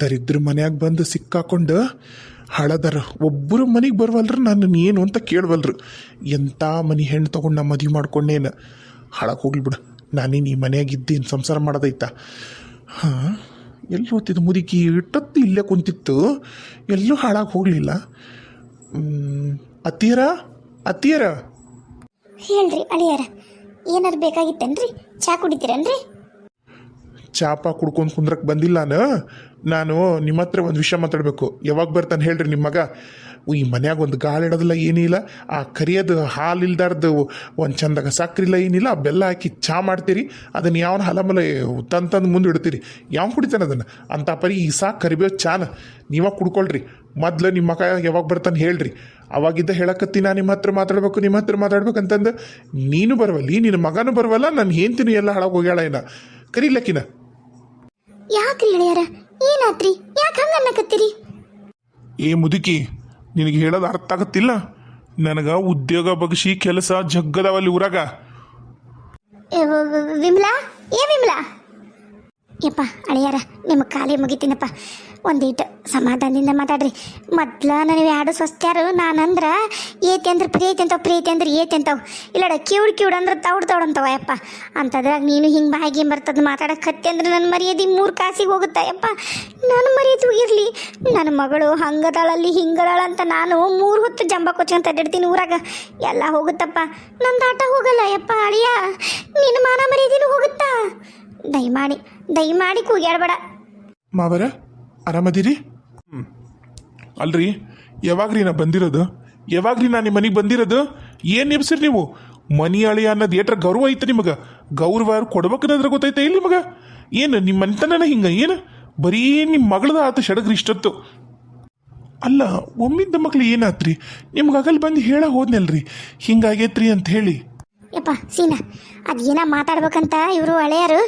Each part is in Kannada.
ದರಿದ್ರ ಮನ್ಯಾಗ ಬಂದು ಸಿಕ್ಕಾಕೊಂಡು ಹಳದರ ಒಬ್ಬರು ಮನೆಗೆ ಬರವಲ್ರ, ನಾನು ಏನು ಅಂತ ಕೇಳವಲ್ರು. ಎಂಥ ಮನೆ ಹೆಣ್ಣು ತೊಗೊಂಡು ನಾ ಮದುವೆ ಮಾಡ್ಕೊಂಡೇನು? ಹಾಳಕ್ಕೆ ಹೋಗ್ಲಿ ಬಿಡು. ನಾನೇನು ಈ ಮನೆಯಾಗ ಇದ್ದೀನಿ, ಸಂಸಾರ ಮಾಡೋದೈತಾ. ಹಾಂ ಎಲ್ಲಿ ಓದ್ತಿದ್ದು ಮುದುಕಿ? ಇಟ್ಟತ್ತು ಇಲ್ಲೇ ಕುಂತಿತ್ತು. ಎಲ್ಲೂ ಹಾಳಾಗಿ ಹೋಗಲಿಲ್ಲ. ಅತ್ತಿಯರ? ಅತ್ತಿಯರ? ಹೇಳ್ರಿ ಅಳಿಯರ? ಏನಾರು ಬೇಕಾಗಿತ್ತೇನ್ರಿ? ಚಾ ಕುಡಿತೀರನ್ರಿ? ಚಾಪ ಕುಡ್ಕೊಂಡು ಕುಂದ್ರಕ್ಕೆ ಬಂದಿಲ್ಲಾನ ನಾನು. ನಿಮ್ಮ ಹತ್ರ ಒಂದು ವಿಷಯ ಮಾತಾಡಬೇಕು. ಯಾವಾಗ ಬರ್ತಾನೆ ಹೇಳ್ರಿ ನಿಮ್ಮ ಮಗ. ಈ ಮನ್ಯಾಗ ಒಂದು ಗಾಳಿ ಇಡೋದಿಲ್ಲ ಏನಿಲ್ಲ ಆ ಕರಿಯೋದು ಹಾಲು ಇಲ್ದಾರ್ದು ಒಂದು ಚಂದಾಗ ಸಕ್ಕರೆ ಇಲ್ಲ, ಏನಿಲ್ಲ. ಬೆಲ್ಲ ಹಾಕಿ ಚಾ ಮಾಡ್ತೀರಿ. ಅದನ್ನು ಯಾವನ ಹಲಮಲ ತಂದು ತಂದು ಮುಂದೆ ಇಡ್ತೀರಿ. ಯಾವ ಕುಡಿತಾನೆ ಅದನ್ನು? ಅಂತ ಪರಿ ಈ ಸಾಕು ಕರಿಬೇವು ಚಾನ. ನೀವಾಗ ಕುಡ್ಕೊಳ್ರಿ. ಮೊದ್ಲು ನಿಮ್ಮ ಮಗ ಯಾವಾಗ ಬರ್ತಾನೆ ಹೇಳ್ರಿ. ಅವಾಗಿದ್ದ ಹೇಳಕತ್ತಿ ನಾ ನಿಮ್ಮ ಹತ್ರ ಮಾತಾಡ್ಬೇಕು, ನಿಮ್ಮ ಹತ್ರ ಮಾತಾಡ್ಬೇಕಂತಂದು. ನೀನು ಬರವಲ್ಲಿ ನಿನ್ನ ಮಗನೂ ಬರವಲ್ಲ, ನಾನು ಹೆಂಡ್ತಿನೂ ಎಲ್ಲ ಹಾಳಾಗಿ ಹೋಗ್ಯಾಳ ಏನ ಕರೀಲಕ್ಕಿನ ಯಾಕ್ರಿ ಎಳೆಯರ ಏನಾತ್ರಿ ಯಾಕೆ ಹಂಗ ಅನ್ನಕತ್ತೀರಿ? ಏ ಮುದುಕಿ ನಿನಗೆ ಹೇಳೋದು ಅರ್ಥ ಆಗತ್ತಿಲ್ಲ? ನನಗೆ ಉದ್ಯೋಗ ಬಗ್ಸಿ ಕೆಲಸ ಜಗ್ಗದವಲ್ಲಿ ಊರಾಗ. ಏ, ವ- ವ- ವಿಮಲಾ? ಏ ವಿಮಲಾ? ಯಪ್ಪ, ಅಳಿಯಾರ, ನಿಮ್ಮ ಖಾಲಿ ಮುಗಿತೀನಪ್ಪ. ಒಂದೀಟು ಸಮಾಧಾನದಿಂದ ಮಾತಾಡ್ರಿ. ಮೊದ್ಲ ನನಗೆ ಎರಡು ಸ್ವಸ್ತ್ಯಾರು ನಾನಂದ್ರೆ ಏತಿ ಅಂದ್ರೆ ಪ್ರೀತಿ ಅಂತಾವ, ಪ್ರೀತಿ ಅಂದ್ರೆ ಏತಿ ಅಂತಾವ. ಇಲ್ಲಡ, ಕಿವುಡ್ ಕಿವುಡ್ ಅಂದ್ರೆ ತೌಡ್ ತೌಡ್ ಅಂತವ, ಯಪ್ಪ. ಅಂತದ್ರಾಗ ನೀನು ಹಿಂಗೆ ಬಾಯಿಗೆ ಬರ್ತದ ಮಾತಾಡಕ್ಕೆ ಹತ್ತಿ ಅಂದ್ರೆ ನನ್ನ ಮರ್ಯಾದೆ ಮೂರು ಕಾಸಿಗೆ ಹೋಗುತ್ತಾ, ಯಪ್ಪ. ನನ್ನ ಮರ್ಯಾದಿ ಹೋಗಿರ್ಲಿ ನನ್ನ ಮಗಳು ಹಂಗದಾಳಲ್ಲಿ ಹಿಂಗದಾಳ ಅಂತ ನಾನು ಮೂರು ಹೊತ್ತು ಜಂಬ ಕೊಚ್ಕೊಂತ ಅಡ್ಡಿಡ್ತೀನಿ ಊರಾಗ. ಎಲ್ಲ ಹೋಗುತ್ತಪ್ಪ. ನಂದು ಆಟ ಹೋಗಲ್ಲ, ಯಪ್ಪ, ಅಳಿಯ. ನಿನ್ನ ಮಾನ ಮರ್ಯಾದಿನೂ ಹೋಗುತ್ತಾ? ದಯಮಾಡಿ ದಯಮಾಡಿ ಕೂಗ್ಯಾಡ್ಬೇಡ. ಮಾವರ, ಆರಾಮದಿರಿ? ಅಲ್ರಿ, ಯಾವಾಗ್ರಿ ನಾ ಬಂದಿರೋದು? ಯಾವಾಗ್ರಿ ನಾ ನಿಮ್ಮ ಮನೆಗೆ ಬಂದಿರೋದು? ಏನು ನೆಪ್ಸಿರಿ ನೀವು? ಮನಿ ಅಳಿ ಅನ್ನೋದು ಏಟ್ರ ಗೌರವ ಐತೆ ನಿಮಗೆ? ಗೌರವ ಕೊಡ್ಬೇಕನ್ನೋದ್ರ ಗೊತ್ತೈತೆ ಇಲ್ಲಿ ನಿಮಗೆ? ಏನು ನಿಮ್ಮ ಮನೆತನ ಹಿಂಗೆ, ಏನು? ಬರೀ ನಿಮ್ಮ ಮಗಳದ ಆತ ಶಡಗ್ರಿ ಇಷ್ಟೊತ್ತು. ಅಲ್ಲ ಒಮ್ಮಿದ್ದ ಮಕ್ಳು ಏನಾತ್ರಿ? ನಿಮ್ಗೆ ಆಗಲ್ ಬಂದು ಹೇಳ ಹೋದ್ನಲ್ರಿ. ಹಿಂಗಾಗೈತ್ರಿ ಅಂತ ಹೇಳಿ. ಯಪ್ಪ, ಸೀನಾ ಅದೇನ ಮಾತಾಡ್ಬೇಕಂತ ಇವರು ಹಳೆಯರು?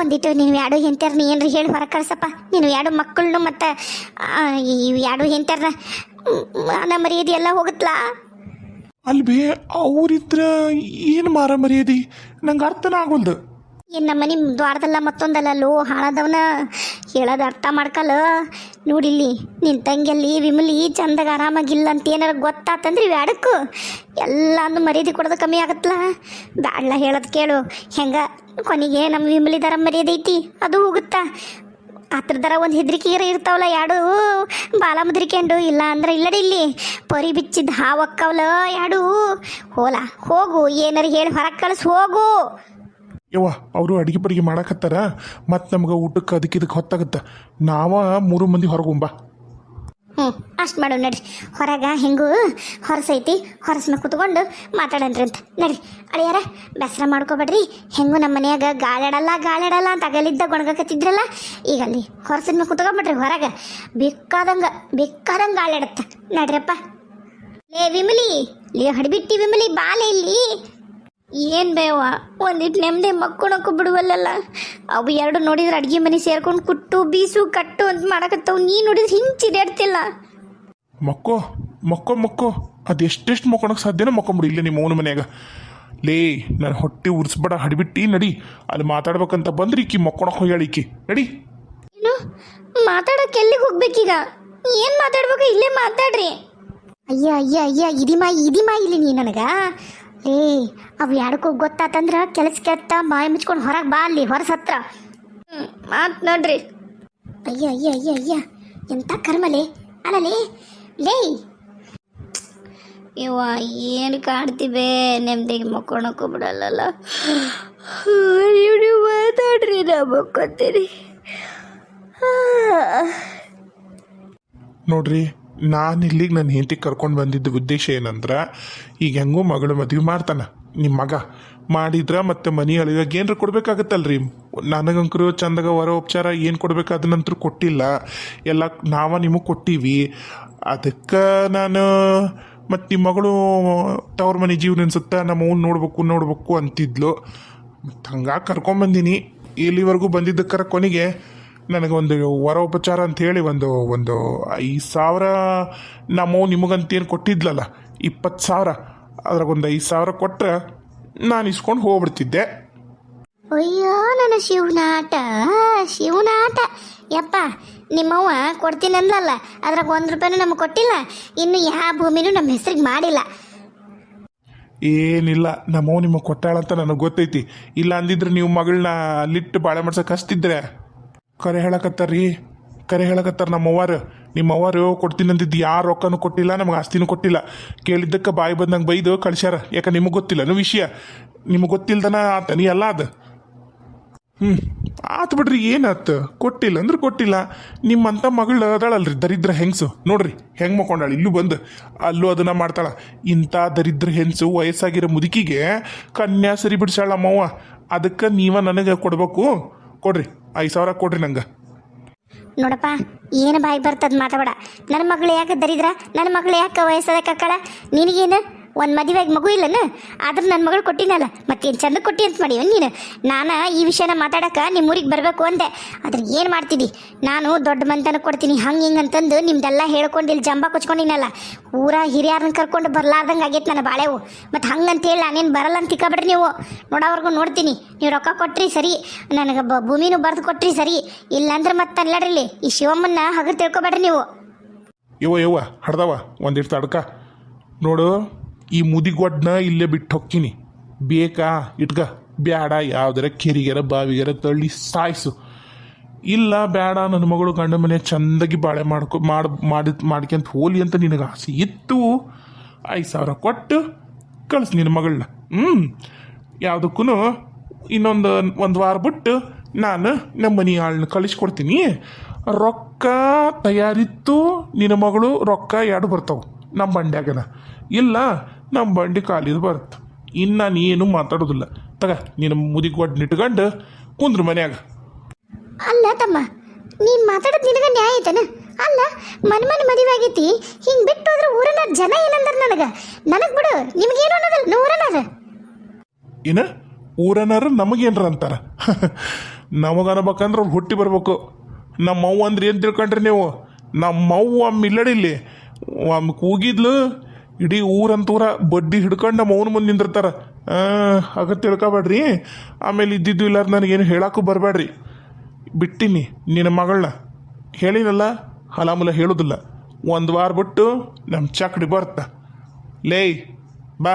ಒಂದಿಟ್ಟು ನೀವು ಎರಡು ನೀ ಏನ್ರಿ ಹೇಳಿ ಹೊರ ಕಳ್ಸಪ್ಪ. ನೀನು ಎರಡು ಮಕ್ಕಳನ್ನು ಮತ್ತು ಇವು ಎರಡು ಹೆಂಡ್ತಿಯರ್ನ ಮಾನ ಮರ್ಯಾದೆ ಎಲ್ಲ ಹೋಗುತ್ತಲಾ ಅಲ್ಬೇ ಅವ್ರಿದ್ರ ಏನು ಮಾರ ಮರ್ಯಾದಿ? ನಂಗೆ ಅರ್ಥನ ಆಗೋಲ್ದು. ಏನು ನಮ್ಮ ಮನೆ ದ್ವಾರದಲ್ಲ ಮತ್ತೊಂದಲ್ಲ ಲೋ ಹಾಳದವನ ಹೇಳೋದು ಅರ್ಥ ಮಾಡ್ಕಲ್ಲ. ನೋಡಿಲ್ಲಿ ನಿನ್ನ ತಂಗಿಯಲ್ಲಿ ವಿಮಲಿ ಚಂದಾಗ ಆರಾಮಾಗಿಲ್ಲ ಅಂತ ಏನಾರ ಗೊತ್ತಾತಂದ್ರೆ ವ್ಯಾಡಕ್ಕು ಎಲ್ಲಾನು ಮರ್ಯಾದೆ ಕೊಡೋದು ಕಮ್ಮಿ ಆಗತ್ತಲ್ಲ ಬ್ಯಾಡ್ಲ ಹೇಳೋದು ಕೇಳು. ಹೆಂಗ? ಕೊನೆಗೆ ನಮ್ಮ ವಿಮಲಿದರ ಮರ್ಯಾದೆ ಐತಿ, ಅದು ಹೋಗುತ್ತಾ? ಹತ್ರದರ ಒಂದು ಹೆದರಿಕೆಗರ ಇರ್ತಾವಲ್ಲ ಎರಡು ಬಾಲ ಮುದ್ರಿಕೊಂಡು ಇಲ್ಲ ಅಂದ್ರೆ ಇಲ್ಲಡಿ ಇಲ್ಲಿ. ಪರಿ ಬಿಚ್ಚಿದ ಹಾವಕ್ಕವಲ್ಲ ಎರಡು ಹೋಲ, ಹೋಗು, ಏನಾರ ಹೇಳಿ ಹೊರಗೆ ಕಳಿಸ್, ಹೋಗು. ಯವ್ವ, ಅವರು ಅಡಿಗೆ ಪಡಿಗೆ ಮಾಡಕತ್ತಾರ ಮತ್ತು ನಮ್ಗೆ ಊಟಕ್ಕೆ ಅದಕ್ಕೆ ಇದಕ್ಕೆ ಹೊತ್ತಾಗತ್ತೆ. ನಾವ ಮೂರು ಮಂದಿ ಹೊರಗುಂಬ ಹ್ಞೂ ಅಷ್ಟು ಮಾಡು, ನಡ್ರಿ. ಹೊರಗೆ ಹೆಂಗೂ ಹೊರಸೈತಿ ಹೊರಸನ ಕುತ್ಕೊಂಡು ಮಾತಾಡನ್ರಿ ಅಂತ. ನಡ್ರಿ, ಅಳಿಯಾರ, ಬೇಸರ ಮಾಡ್ಕೋಬೇಡ್ರಿ. ಹೆಂಗೂ ನಮ್ಮ ಮನೆಯಾಗ ಗಾಳಾಡಲ್ಲ ಗಾಳಾಡಲ್ಲ ಅಂತ ಅಗಲಿದ್ದ ಗೊಣಗಕತ್ತಿದ್ರಲ್ಲ, ಈಗ ಅಲ್ಲಿ ಹೊರಸನ ಕುತ್ಕೊಂಬಿಡ್ರಿ, ಹೊರಗೆ. ಬೇಕಾದಂಗೆ ಬೇಕಾದಂಗೆ ಗಾಳಾಡತ್ತ. ನಡ್ರಪ್ಪ. ಲೇ ವಿಮಲಿ, ಲೇ ಹಡಿಬಿಟ್ಟಿ ವಿಮಲಿ, ಬಾಲೆ ಇಲ್ಲಿ. ಏನ್ ಬೇವ? ಒಂದಿಟ್ಟು ನೆಮ್ಮದಿ ಮಕ್ಕೊಳಕ್ಕೂ ಬಿಡುವಲ್ಲಲ್ಲ? ಅವು ಎರಡು ನೋಡಿದ್ರೆ ಅಡ್ಗೆ ಮನೆ ಸೇರ್ಕೊಂಡು ಕುಟ್ಟು ಬೀಸು ಕಟ್ಟು ಅಂತ ಮಾಡಕತ್ತವು. ನೀ ನೋಡಿದ್ರೆ ಹಿಂಗೆ ಚಿರಾಡ್ತಿಲ್ಲ ಮಕ್ಕೋ ಮಕ್ಕೋ ಮಕ್ಕೋ. ಅದು ಎಷ್ಟೆಷ್ಟು ಮಕ್ಕೊಳಕ್ಕೆ ಸಾಧ್ಯನೋ ಮಕ್ಕೊಂಬಿಡಿ ಇಲ್ಲೇ ನಿಮ್ಮ ಓನ್ ಮನೆಯಾಗ. ಲೇ ನಾನು ಹೊಟ್ಟೆ ಉರ್ಸ್ಬೇಡ ಹಡಿಬಿಟ್ಟು ನಡಿ. ಅಲ್ಲಿ ಮಾತಾಡ್ಬೇಕಂತ ಬಂದ್ರಿ ಈಕಿ ಮಕ್ಕೊಳಕ್ಕೆ ಹೋಗ್ಯಾಳ ಈಕಿ. ನಡಿ. ಏನು? ಮಾತಾಡಕ್ಕೆ ಎಲ್ಲಿಗೆ ಹೋಗ್ಬೇಕೀಗ? ಏನು ಮಾತಾಡ್ಬೇಕು? ಇಲ್ಲೇ ಮಾತಾಡ್ರಿ. ಅಯ್ಯ ಅಯ್ಯ ಅಯ್ಯ ಇದಿಮಾ ಇದಿಮಾ ಇಲ್ಲಿ ನೀ ನನಗ. ಏ ಅವು ಯಾಡಕ್ಕೂ ಗೊತ್ತಾತಂದ್ರ ಕೆಲಸ ಕೆತ್ತ ಬಾಯಿ ಮುಚ್ಕೊಂಡು ಹೊರಗೆ ಬಾ ಅಲ್ಲಿ ಹೊರಸ ಹತ್ರ. ಮಾತು ನೋಡ್ರಿ. ಅಯ್ಯ ಅಯ್ಯ ಅಯ್ಯ ಅಯ್ಯ ಎಂಥ ಕರ್ಮಲೆ? ಅಲ್ಲಲೇ ಲೇ. ಇವ ಏನು ಕಾಡ್ತೀವಿ ನೆಮ್ಮದಿಗೆ ಮಕ್ಕೊಳಕ್ಕೂ ಬಿಡಲ್ಲಲ್ಲ ನೀವು ಮಾತಾಡ್ರಿ ನಾ ಮಕ್ಕೊತೀನಿ. ನೋಡ್ರಿ ನಾನು ಇಲ್ಲಿಗೆ ನನ್ನ ಹೆಂಡತಿ ಕರ್ಕೊಂಡು ಬಂದಿದ್ದ ಉದ್ದೇಶ ಏನಂದ್ರೆ, ಈಗ ಹೆಂಗೂ ಮಗಳು ಮದುವೆ ಮಾಡ್ತಾನೆ ನಿಮ್ಮ ಮಗ. ಮಾಡಿದ್ರೆ ಮತ್ತೆ ಮನಿ ಅಳಿವಾಗ ಏನ್ರ ಕೊಡ್ಬೇಕಾಗತ್ತಲ್ರಿ? ನನಗಂಕರು ಚಂದಾಗ ವರ ಉಪಚಾರ ಏನು ಕೊಡ್ಬೇಕು ಅದನ್ನಂತರೂ ಕೊಟ್ಟಿಲ್ಲ. ಎಲ್ಲ ನಾವ ನಿಮಗೆ ಕೊಟ್ಟಿವಿ. ಅದಕ್ಕೆ ನಾನು ಮತ್ತು ನಿಮ್ಮ ಮಗಳು ತವ್ರ ಮನೆ ಜೀವನ ಅನ್ಸುತ್ತೆ ನಮ್ಮ ಅವ್ನು ನೋಡ್ಬೇಕು ನೋಡ್ಬೇಕು ಅಂತಿದ್ಲು. ಮತ್ತು ಹಂಗಾಗಿ ಕರ್ಕೊಂಬಂದಿನಿ ಇಲ್ಲಿವರೆಗೂ ಬಂದಿದ್ದಕ್ಕರ ಕೊನೆಗೆ ನನಗೊಂದು ವರೋಪಚಾರ ಅಂತ ಹೇಳಿ ಒಂದು ಒಂದು ಐದು ಸಾವಿರ ನಮ್ಮವು ನಿಮಗಂತೇನು ಕೊಟ್ಟಿದ್ಲಲ್ಲ ಇಪ್ಪತ್ತು ಸಾವಿರ. ಅದ್ರಾಗೊಂದು ಐದು ಸಾವಿರ ಕೊಟ್ಟರೆ ನಾನು ಇಸ್ಕೊಂಡು ಹೋಗ್ಬಿಡ್ತಿದ್ದೆ. ಅಯ್ಯೋ ನನ್ನ ಶಿವನಾಟ ಶಿವನಾಟ. ಯಪ್ಪ ನಿಮ್ಮವ್ವ ಕೊಡ್ತೀನಿ ಅಂದ್ಲಲ್ಲ ಅದ್ರಾಗ ಒಂದು ರೂಪಾಯಿನೂ ನಮಗೆ ಕೊಟ್ಟಿಲ್ಲ ಇನ್ನು ಯಾವ ಭೂಮಿನೂ ನಮ್ಮ ಹೆಸ್ರಿಗೆ ಮಾಡಿಲ್ಲ. ಏನಿಲ್ಲ ನಮ್ಮವ್ ನಿಮಗೆ ಕೊಟ್ಟಾಳಂತ ನನಗೆ ಗೊತ್ತೈತಿ. ಇಲ್ಲ ಅಂದಿದ್ರೆ ನೀವು ಮಗಳನ್ನ ಅಲ್ಲಿಟ್ಟು ಬಾಳೆ ಮಾಡ್ಸಕ್ಕೆ ಹಚ್ತಿದ್ರೆ? ಕರೆ ಹೇಳಕತ್ತಾರ್ರಿ? ಕರೆ ಹೇಳಕತ್ತಾರ ನಮ್ಮವ್ವಾರು. ನಿಮ್ಮ ಅವ್ವಾರು ಕೊಡ್ತೀನಿ ಅಂದಿದ್ದು ಯಾರು ರೊಕ್ಕನೂ ಕೊಟ್ಟಿಲ್ಲ, ನಮ್ಗೆ ಆಸ್ತಿನೂ ಕೊಟ್ಟಿಲ್ಲ. ಕೇಳಿದ್ದಕ್ಕೆ ಬಾಯಿ ಬಂದಂಗೆ ಬೈದು ಕಳ್ಸ್ಯಾರ. ಯಾಕೆ ನಿಮಗೆ ಗೊತ್ತಿಲ್ಲ ನೋ ವಿಷಯ. ನಿಮಗೆ ಗೊತ್ತಿಲ್ದನ ಆತ, ನೀ ಎಲ್ಲ ಅದು ಹ್ಞೂ ಆತು ಬಿಡ್ರಿ, ಏನಾತು? ಕೊಟ್ಟಿಲ್ಲ ಅಂದ್ರೆ ಕೊಟ್ಟಿಲ್ಲ. ನಿಮ್ಮಂಥ ಮಗಳು ಅದಾಳಲ್ರಿ, ದರಿದ್ರ ಹೆಂಗ್ಸು. ನೋಡ್ರಿ, ಹೆಂಗೆ ಮಕ್ಕೊಂಡಾಳು, ಇಲ್ಲೂ ಬಂದು. ಅಲ್ಲೂ ಅದನ್ನ ಮಾಡ್ತಾಳ. ಇಂಥ ದರಿದ್ರ ಹೆಂಗ್ಸು ವಯಸ್ಸಾಗಿರೋ ಮುದುಕಿಗೆ ಕನ್ಯಾ ಸರಿ ಬಿಡ್ಸಾಳ ನಮ್ಮವ್ವ. ಅದಕ್ಕೆ ನೀವ ನನಗೆ ಕೊಡ್ಬೇಕು. ಕೊಡ್ರಿ. ಐದು ಸಾವಿರ ಕೊಡ್ರಿ ನಂಗೆ. ನೋಡಪ್ಪ, ಏನು ಬಾಯಿ ಬರ್ತದ ಮಾತಾಡ ನನ್ನ ಮಗಳು ಯಾಕೆ ದರಿದ್ರ? ನನ್ನ ಮಗಳು ಯಾಕೆ ವಯಸ್ಸಾದ ಕಕ್ಕಳ ನಿನಗೇನು ಒಂದು ಮದುವೆಗೆ ಮಗು ಇಲ್ಲನ? ಆದ್ರೆ ನನ್ನ ಮಗಳು ಕೊಟ್ಟಿನಲ್ಲ. ಮತ್ತೇನು ಚಂದ ಕೊಟ್ಟಿ ಅಂತ ಮಾಡಿ ನೀನು? ನಾನು ಈ ವಿಷಯನ ಮಾತಾಡಕ್ಕೆ ನಿಮ್ಮ ಊರಿಗೆ ಬರಬೇಕು ಅಂದೆ. ಆದ್ರೆ ಏನು ಮಾಡ್ತಿದ್ದಿ ನಾನು ದೊಡ್ಡ ಮಂತನ ಕೊಡ್ತೀನಿ. ಹಂಗೆ ಹಿಂಗೆ ಅಂತಂದು ನಿಮ್ದೆಲ್ಲ ಹೇಳ್ಕೊಂಡು ಇಲ್ಲಿ ಜಂಬ ಕೊಚ್ಕೊಂಡಿನಲ್ಲ. ಊರ ಹಿರಿಯರನ್ನ ಕರ್ಕೊಂಡು ಬರ್ಲಾರ್ದಂಗೆ ಆಗೈತೆ ನನ್ನ ಬಾಳೆವು ಮತ್ತು ಹಂಗಂತೇಳಿ ನಾನೇನು ಬರಲ್ಲ ಅಂತ ತಿಕ್ಕಬಿಡ್ರಿ ನೀವು? ನೋಡೋವರೆಗೂ ನೋಡ್ತೀನಿ. ನೀವು ರೊಕ್ಕ ಕೊಟ್ರಿ ಸರಿ. ನನಗೆ ಬ ಭೂಮಿನೂ ಬರೆದು ಕೊಟ್ರಿ ಸರಿ. ಇಲ್ಲಾಂದ್ರೆ ಮತ್ತೆ ಅಲ್ಲಡ್ರಿ ಈ ಶಿವಮ್ಮನ್ನ ಹಗರು ತಿಳ್ಕೊಬೇಡ್ರಿ ನೀವು. ಇವ ಇವ ಹಡ್ದವ ಒಂದಿಷ್ಟು ತಡ್ಕ. ನೋಡು ಈ ಮುದಿಗೊಡ್ನ ಇಲ್ಲೇ ಬಿಟ್ಟು ಹೋಗ್ತೀನಿ ಬೇಕಾ? ಇಟ್ಕ. ಬ್ಯಾಡ. ಯಾವ್ದಾರ ಕೆರಿಗೆರ, ಬಾವಿಗೆರ ತಳ್ಳಿ ಸಾಯಿಸು. ಇಲ್ಲ ಬೇಡ ನನ್ನ ಮಗಳು ಗಂಡ ಮನೆ ಚಂದಾಗಿ ಬಾಳೆ ಮಾಡ್ಕೊ ಮಾಡಿ ಮಾಡಿ ಮಾಡ್ಕೊಂತ ಹೋಲಿ ಅಂತ ನಿನಗೆ ಆಸೆ ಇತ್ತು, ಐದು ಸಾವಿರ ಕೊಟ್ಟು ಕಳಿಸ್ ನಿನ್ನ ಮಗಳನ್ನ ಹ್ಞೂ ಯಾವುದಕ್ಕೂ ಇನ್ನೊಂದು ಒಂದು ವಾರ ಬಿಟ್ಟು ನಾನು ನಮ್ಮ ಮನೆ ಆಳನ್ನ ಕಳಿಸ್ಕೊಡ್ತೀನಿ. ರೊಕ್ಕ ತಯಾರಿತ್ತು. ನಿನ್ನ ಮಗಳು ರೊಕ್ಕ ಎರಡು ಬರ್ತಾವೆ. ನಮ್ಮ ಬಂಡ್ಯಾಗನ. ಇಲ್ಲ ನಮ್ಮ ಬಂಡಿ ಕಾಲಿದು ಬರುತ್ತೆ ಇನ್ನು ನಾನು ಏನು ಮಾತಾಡೋದಿಲ್ಲ. ತಗ ನಿನ್ನ ಮುದಿಗೊಡ್ನ ನಿಟ್ಕೊಂಡು ಕುಂದ್ರ ಮನ್ಯಾಗ. ಅಲ್ಲ ತಮ್ಮ ನೀನ್ ಮಾತಾಡೋದು ನಿನಗ ನ್ಯಾಯ ಐತನ? ಅಲ್ಲ ಮನ್ ಮನ್ ಮದುವೆ ಆಗೈತಿ ಹಿಂಗ್ ಬಿಟ್ಟು ಹೋದ್ರೆ ಊರನ ಜನ ಏನಂದ್ರ ನನಗ? ನನಗ್ ಬಿಡು ನಿಮ್ಗೇನು ಅನ್ನೋದಲ್ಲ ಊರನಾರ ಏನ? ಊರನಾರ ನಮಗೇನ್ರ ಅಂತಾರ? ನಮಗೆ ಅನ್ಬೇಕಂದ್ರೆ ಅವ್ರು ಹುಟ್ಟಿ ಬರ್ಬೇಕು. ನಮ್ಮ ಅವ್ವ ಅಂದ್ರೆ ಏನು ತಿಳ್ಕೊಂಡ್ರಿ ನೀವು? ನಮ್ಮ ಅವ್ವ ಒಮ್ಮೆ ಇಲ್ಲಡಿಲ್ಲಿ ಒಮ್ಮೆ ಕೂಗಿದ್ಲು ಇಡೀ ಊರಂತೂರ ಬಡ್ಡಿ ಹಿಡ್ಕೊಂಡು ನಮ್ಮ ಅವನ ಮುಂದೆ ನಿಂದಿರ್ತಾರ. ಆಗ ತಿಳ್ಕೊಬೇಡ್ರಿ. ಆಮೇಲೆ ಇದ್ದಿದ್ದು ಇಲ್ಲಾರ ನನಗೇನು ಹೇಳಕ್ಕೂ ಬರಬೇಡ್ರಿ ಬಿಟ್ಟಿನಿ ನಿನ್ನ ಮಗಳನ್ನ. ಹೇಳಿನಲ್ಲ, ಹಲಾಮುಲ ಹೇಳೋದಿಲ್ಲ. ಒಂದು ವಾರ ಬಿಟ್ಟು ನಮ್ಮ ಚಕ್ಡಿ ಬರ್ತ. ಲೇಯ್ ಬಾ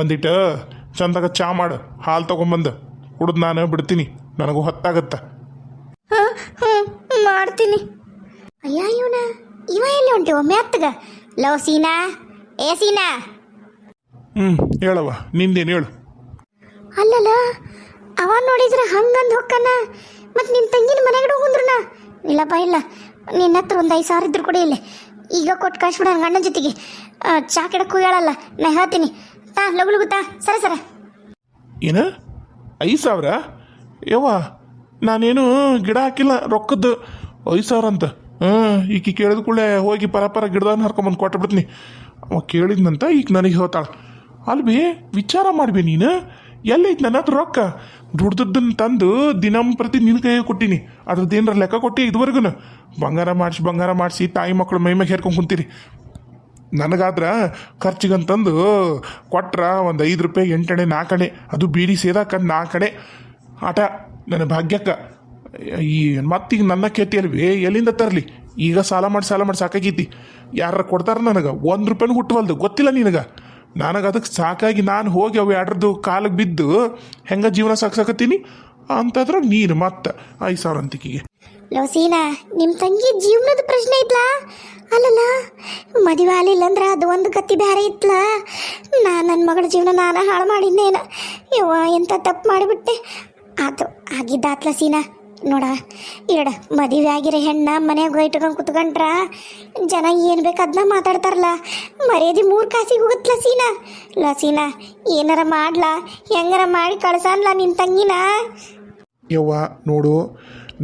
ಒಂದಿಟ್ಟು ಚಂದಾಗ ಚಾ ಮಾಡು, ಹಾಲು ತಗೊಂಬಂದು. ಕುಡ್ದು ನಾನು ಬಿಡ್ತೀನಿ. ನನಗೂ ಹೊತ್ತಾಗತ್ತ. ಮಾಡ್ತೀನಿ. ಅಯ್ಯ, ಇವನ, ಇವ ಎಲ್ಲಿ ಉಂಟು? ಒಮ್ಮೆ ಹತ್ತಗ ಲವ್ ಸೀನಾ? ಏ ಸೀನಾ ಹ್ಞೂ ಹೇಳವ ನಿಂದೇನು ಹೇಳು. ಅಲ್ಲಲ್ಲ ಅವ ನೋಡಿದ್ರೆ ಹಂಗಂದ್ ಹೊಕ್ಕನ. ಮತ್ ನಿನ್ ತಂಗಿನ ಮನೆಗಡೆ ಹೋಗುಂದ್ರನ? ಇಲ್ಲಪ್ಪ ಇಲ್ಲ. ನಿನ್ನ ಹತ್ರ ಒಂದು ಐದು ಸಾವಿರ ಇದ್ರು ಕೂಡ ಇಲ್ಲ. ಈಗ ಕೊಟ್ಟು ಕಳ್ಸ್ಬಿಡ ನನ್ನ ಗಂಡನ ಜೊತೆಗೆ. ಆ, ಚಾ ಕೆಡಕ್ಕೂ ಹೇಳಲ್ಲ. ನಾ ಹೇಳ್ತೀನಿ. ತಾ ಲಗು ಲಗು ತಾ. ಸರ ಸರ. ಏನು? ಐದು ಸಾವಿರ? ಯವ್ವ ನಾನೇನು ಗಿಡ ಹಾಕಿಲ್ಲ ರೊಕ್ಕದ್ದು. ಐದು ಸಾವಿರ ಅಂತ. ಹಾಂ ಈಕಿ ಕೇಳಿದ ಕೂಡಲೇ ಹೋಗಿ ಪರ ಪರ ಗಿಡದನ್ನ ಹರ್ಕೊಂಬಂದು ಕೊಟ್ಟು ಬಿಡ್ತೀನಿ ಅವ ಕೇಳಿದ್ನಂತ ಈಗ ನನಗೆ ಹೇಳ್ತಾಳೆ, ಅಲ್ಬಿ, ವಿಚಾರ ಮಾಡ್ಬಿ ನೀನು? ಎಲ್ಲೈತಿ ನನ್ನ ಹತ್ರ ರೊಕ್ಕ? ದುಡ್ದದ್ದನ್ನು ತಂದು ದಿನಂಪ್ರತಿ ನಿನ್ನ ಕೈ ಕೊಟ್ಟಿನಿ. ಅದ್ರದ್ದು ಏನಾರ ಲೆಕ್ಕ ಕೊಟ್ಟಿ ಇದುವರೆಗೂ ಬಂಗಾರ ಮಾಡಿಸಿ ಬಂಗಾರ ಮಾಡಿಸಿ, ತಾಯಿ ಮಕ್ಕಳು ಮೈ ಮ್ಯಾಗ ಹೇರ್ಕೊಂಡು ಕುಂತೀರಿ. ನನಗಾದ್ರೆ ಖರ್ಚಿಗಂತಂದು ಕೊಟ್ರ ಒಂದು ಐದು ರೂಪಾಯಿ ಎಂಟಣೆ ನಾಲ್ಕಣೆ ಅದು ಬೀಡಿ ಸೇದಾಕ ನಾಲ್ಕಣೆ ಆಟ, ನನ್ನ ಭಾಗ್ಯಕ್ಕ, ಈ ಮತ್ತೀಗ ನನ್ನ ಕೇತಿ ಅಲ್ವೇ, ಎಲ್ಲಿಂದ ತರಲಿ? ಈಗ ಸಾಲ ಮಾಡಿ ಸಾಲ ಮಾಡಿ ಸಾಕಾಗೈತಿ. ಯಾರ ಕೊಡ್ತಾರ ನನಗೆ? ಒಂದು ರೂಪಾಯಿನೂ ಹುಟ್ಟವಲ್ದು. ಗೊತ್ತಿಲ್ಲ ನಿನಗೆ? ನನಗೆ ಅದಕ್ಕೆ ಸಾಕಾಗಿ ನಾನು ಹೋಗಿ ಅವು ಎರಡ್ರದ್ದು ಕಾಲಿಗೆ ಬಿದ್ದು ಹೆಂಗ ಜೀವನ ಸಾಕ್ಸಾಕತ್ತೀನಿ ಅಂತಂದ್ರೆ ನೀನು ಮತ್ತೆ. ಐದು ಸಾವಿರ ಅಂತಿಕಿಗೆ. ಲೋ ಸೀನಾ ನಿಮ್ಮ ತಂಗಿ ಜೀವನದ ಪ್ರಶ್ನೆ ಐತ್ಲಾ ಅಲ್ಲಲ್ಲ, ಮದುವೆ ಆಗಲಿಲ್ಲ ಅಂದ್ರೆ ಅದು ಒಂದು ಗತಿ ಬೇರೆ ಇತ್ಲಾ. ನಾ ನನ್ನ ಮಗಳ ಜೀವನ ನಾನು ಹಾಳು ಮಾಡಿದ್ದೇನ ಯವ್ವ, ಎಂತ ತಪ್ಪು ಮಾಡಿಬಿಟ್ಟೆ. ಆತು ಆಗಿದ್ದಾತ್ಲ ಸೀನಾ. ನೋಡ, ಇರಡ, ಮದುವೆ ಆಗಿರೋ ಹೆಣ್ಣ ಮನೆಯಾಗ ಇಟ್ಕೊಂಡು ಕುತ್ಕೊಂಡ್ರ ಜನ ಏನು ಬೇಕು ಅದನ್ನ ಮಾತಾಡ್ತಾರಲ್ಲ. ಮರ್ಯಾದೆ ಮೂರು ಕಾಸಿಗೆ ಹೋಗುತ್ತೆ ಲಸೀನಾ. ಲಸೀನಾ ಸೀನಾ ಏನಾರ ಮಾಡ್ಲಾ? ಹೆಂಗಾರ ಮಾಡಿ ಕಳ್ಸಲ್ಲ ನಿನ್ನ ತಂಗಿನ? ಯವ್ವ, ನೋಡು,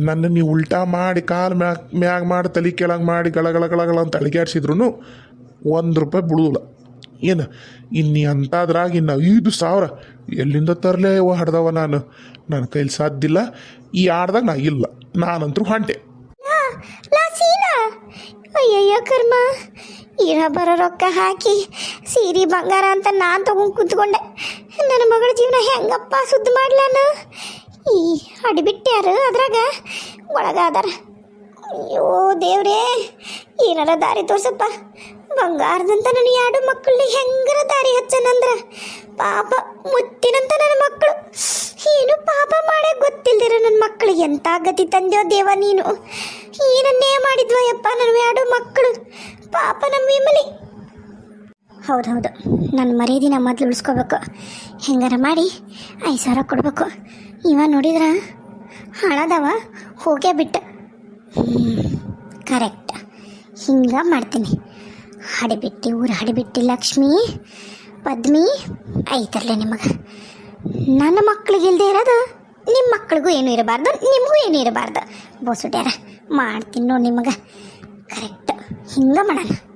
ನನ್ನ ನೀವು ಉಲ್ಟಾ ಮಾಡಿ ಕಾಲು ಮ್ಯಾಗ ಮ್ಯಾಗ ಮಾಡಿ ತಲೆ ಕೆಳಗೆ ಮಾಡಿ ಗಳ ಗಳ ಗಳ ಗಳ ಅಂತ ಅಳಿಗಾಡ್ಸಿದ್ರು ಒಂದು ರೂಪಾಯಿ ಬಿಡುದಿಲ್ಲ ಏನು ಇನ್ನಿ ಅಂತಾದ್ರಾಗ ಇನ್ನು ಐದು ಸಾವಿರ ಎಲ್ಲಿಂದ ತರಲೇ ಯವ್ವ ಹಡ್ದವ ನಾನು? ನನ್ನ ಕೈಲಿ ಸಾಧ್ಯಲ್ಲ ಈ ಆಡ್ದಾಗ ನಾ ಇಲ್ಲ, ನಾನಂತರೂ ಹೊಂಟೆ. ಅಯ್ಯಯ್ಯೋ ಕರ್ಮ, ಇರ ಬರೋ ರೊಕ್ಕ ಹಾಕಿ ಸೀರೆ ಬಂಗಾರ ಅಂತ ನಾನು ತಗೊಂಡು ಕುತ್ಕೊಂಡೆ. ನನ್ನ ಮಗಳ ಜೀವನ ಹೆಂಗಪ್ಪ ಸುದ್ದಿ ಮಾಡ್ಲಾನ? ಈ ಅಡಿಬಿಟ್ಟ್ಯಾರು ಅದ್ರಾಗ? ಒಳಗ ಅದಾರ ಅಯ್ಯೋ ದೇವ್ರೇ, ಏನಾರ ದಾರಿ ತೋರ್ಸಪ್ಪ. ಬಂಗಾರದಂತ ನನ್ನ ಎರಡು ಮಕ್ಕಳಿಗೆ ಹೆಂಗರ ದಾರಿ ಹಚ್ಚನಂದ್ರ? ಪಾಪ ಮುತ್ತಿನಂತ ನನ್ನ ಮಕ್ಕಳು. ಏನು ಪಾಪ ಮಾಡೇ ಗೊತ್ತಿಲ್ದಿರ ನನ್ನ ಮಕ್ಕಳು. ಎಂತ ಗತಿ ತಂದೆಯೋ ದೇವ ನೀನು? ಏನನ್ನೇ ಮಾಡಿದ್ವಯ್ಯಪ್ಪ ನನ್ನ ಎರಡು ಮಕ್ಕಳು? ಪಾಪ ನಮ್ಮ ವಿಮಲಿ. ಹೌದೌದು ನನ್ನ ಮರ್ಯಾದಿನ ಮೊದಲು ಉಳಿಸ್ಕೋಬೇಕು. ಹೆಂಗಾರ ಮಾಡಿ ಐದು ಸಾವಿರ ಕೊಡಬೇಕು. ಇವ ನೋಡಿದ್ರ ಹಣದವ ಹೋಗೇ ಬಿಟ್ಟು. ಕರೆಕ್ಟ್ ಹಿಂಗೆ ಮಾಡ್ತೀನಿ. ಹಡಿಬಿಟ್ಟಿ, ಊರು ಹಡಿಬಿಟ್ಟಿ ಲಕ್ಷ್ಮಿ, ಪದ್ಮಿ ಐತರ್ಲೆ ನಿಮಗೆ. ನನ್ನ ಮಕ್ಳಿಗೆ ಇಲ್ಲದೆ ಇರೋದು ನಿಮ್ಮ ಮಕ್ಳಿಗೂ ಏನೂ ಇರಬಾರ್ದು, ನಿಮಗೂ ಏನು ಇರಬಾರ್ದು. ಬೋಸುಟ್ಯಾರ ಮಾಡ್ತೀನಿ ನೋಡಿ ನಿಮಗೆ. ಕರೆಕ್ಟ್ ಹಿಂಗೆ ಮಾಡೋಣ.